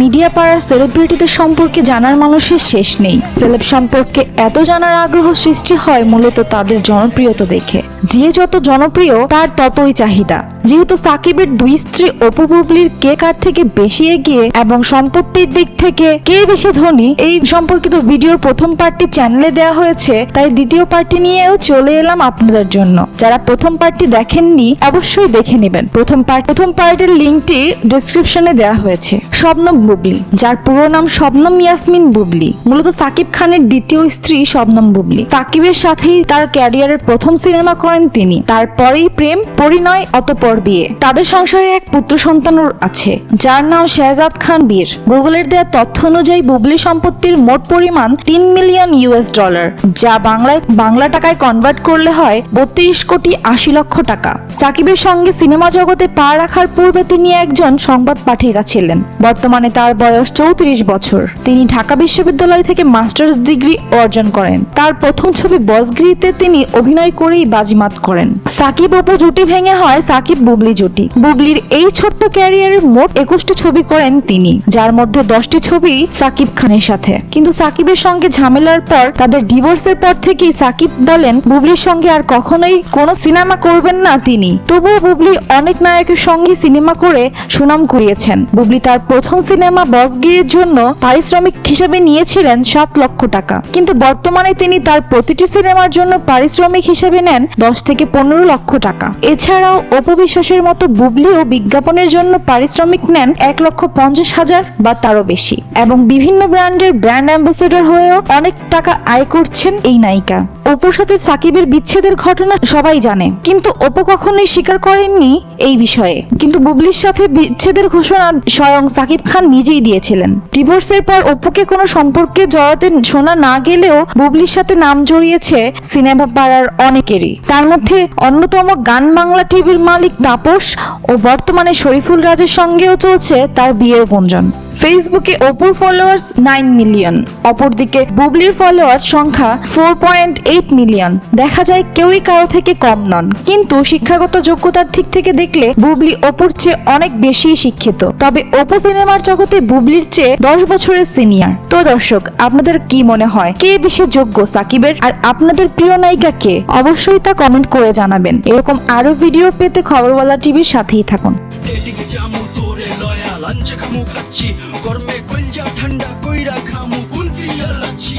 Media পাড়ার সেলিব্রিটিদের সম্পর্কে জানার মানুষের শেষ নেই। সেলেব সম্পর্কে এত জানার আগ্রহ সৃষ্টি হয় মূলত তাদের জনপ্রিয়তা দেখে। যে যত জনপ্রিয়, তার ততই চাহিদা। যেহেতু সাকিবের দুই স্ত্রী অপু বুবলির কে কার থেকে বেশি এগিয়ে এবং সম্পত্তির দিক থেকে কে বেশি ধনী, এই সম্পর্কিত ভিডিওর প্রথম পার্টটি চ্যানেলে দেওয়া হয়েছে, তাই দ্বিতীয় পার্টটি নিয়েও চলে এলাম আপনাদের জন্য। যারা প্রথম পার্টটি দেখেননি, অবশ্যই দেখে নেবেন। প্রথম পার্ট প্রথম পার্টের লিঙ্কটি ডেসক্রিপশনে দেওয়া হয়েছে। শবনম বুবলি, যার পুরো নাম শবনম ইয়াসমিন বুবলি, মূলত সাকিব খানের দ্বিতীয় স্ত্রী শবনম বুবলি। সাকিবের সাথেই তার ক্যারিয়ারের প্রথম সিনেমা করেন তিনি। তারপরেই প্রেম, পরিণয়, অতপর বিয়ে। তাদের সংসারে এক পুত্র সন্তানও আছে, যার নাম শেহজাদ খান বীর। গুগলের দেওয়া তথ্য অনুযায়ী বুবলি সম্পত্তির মোট পরিমাণ তিন মিলিয়ন ইউএস ডলার, যা বাংলায় বাংলা টাকায় কনভার্ট করলে হয় বত্রিশ কোটি আশি লক্ষ টাকা। সাকিবের সঙ্গে সিনেমা জগতে পা রাখার পূর্বে তিনি একজন সংবাদ পাঠিকা ছিলেন বর্তমানে তার বয়স চৌত্রিশ বছর। তিনি ঢাকা বিশ্ববিদ্যালয় থেকে মাস্টার্স ডিগ্রি অর্জন করেন। তার প্রথম ছবি বসগিরিতে তিনি অভিনয় করেই বাজিমাত করেন। সাকিব অপু জুটি ভেঙে হয় সাকিব বুবলি জুটি। বুবলির এই ছোট্ট ক্যারিয়ারের মোট একুশটি ছবি করেন তিনি, যার মধ্যে দশটি ছবি সাকিব খানের সাথে। কিন্তু সাকিবের সঙ্গে ঝামেলার পর তাদের ডিভোর্সের পর থেকেই সাকিব বলেন, বুবলির সঙ্গে আর কখনোই কোনো সিনেমা করবেন না তিনি। তবুও বুবলি অনেক নায়কের সঙ্গে সিনেমা করে সুনাম কুড়িয়েছেন। বুবলি তার প্রথম সিনেমা বসগিরির জন্য পারিশ্রমিক হিসেবে নিয়েছিলেন সাত লক্ষ টাকা। কিন্তু বর্তমানে তিনি তার প্রতিটি সিনেমার জন্য পারিশ্রমিক হিসেবে নেন দশ থেকে পনেরো লক্ষ টাকা। এছাড়াও অপবিশ্বাসের মতো বুবলিও বিজ্ঞাপনের জন্য পারিশ্রমিক নেন এক লক্ষ পঞ্চাশ হাজার বা তারও বেশি। এবং বিভিন্ন ব্র্যান্ডের ব্র্যান্ড অ্যাম্বাসেডর হয়েও অনেক টাকা আয় করছেন এই নায়িকা। অপুর সাথে সাকিবের বিচ্ছেদের ঘটনা সবাই জানে। কিন্তু অপু কখনোই স্বীকার করেননি এই বিষয়ে। কিন্তু বুবলির সাথে বিচ্ছেদের ঘোষণা স্বয়ং সাকিব খান নিজেই দিয়েছিলেন। ডিভোর্সের পর অপুকে কোনো সম্পর্কে জড়াতে শোনা না গেলেও বুবলির সাথে নাম জড়িয়েছে সিনেমা পাড়ার অনেকেরই। তার মধ্যে অন্যতম গান বাংলা টিভির মালিক তাপস ও বর্তমানে শরীফুল রাজের সঙ্গেও চলছে তার বিয়ের গুঞ্জন। ফেসবুকে অপুর ফলোয়ার্স নাইন মিলিয়ন অপরদিকে বুবলির ফলোয়ার্স সংখ্যা ফোর পয়েন্ট এইট মিলিয়ন দেখা যায় কেউই কারও থেকে কম নন। কিন্তু শিক্ষাগত যোগ্যতার দিক থেকে দেখলে বুবলি অপুর চেয়ে অনেক বেশি শিক্ষিত। তবে অপু সিনেমার জগতে বুবলির চেয়ে দশ বছরের সিনিয়র তো দর্শক, আপনাদের কি মনে হয়? কে বেশি যোগ্য, সাকিবের? আর আপনাদের প্রিয় নায়িকা কে? অবশ্যই তা কমেন্ট করে জানাবেন। এরকম আরও ভিডিও পেতে খবরওয়ালা টিভির সাথেই থাকুন। গঞ্জে খামু খাচ্ছি। গরমে কলজা ঠান্ডা কইরা খামু কুলফি আর লাচ্ছি?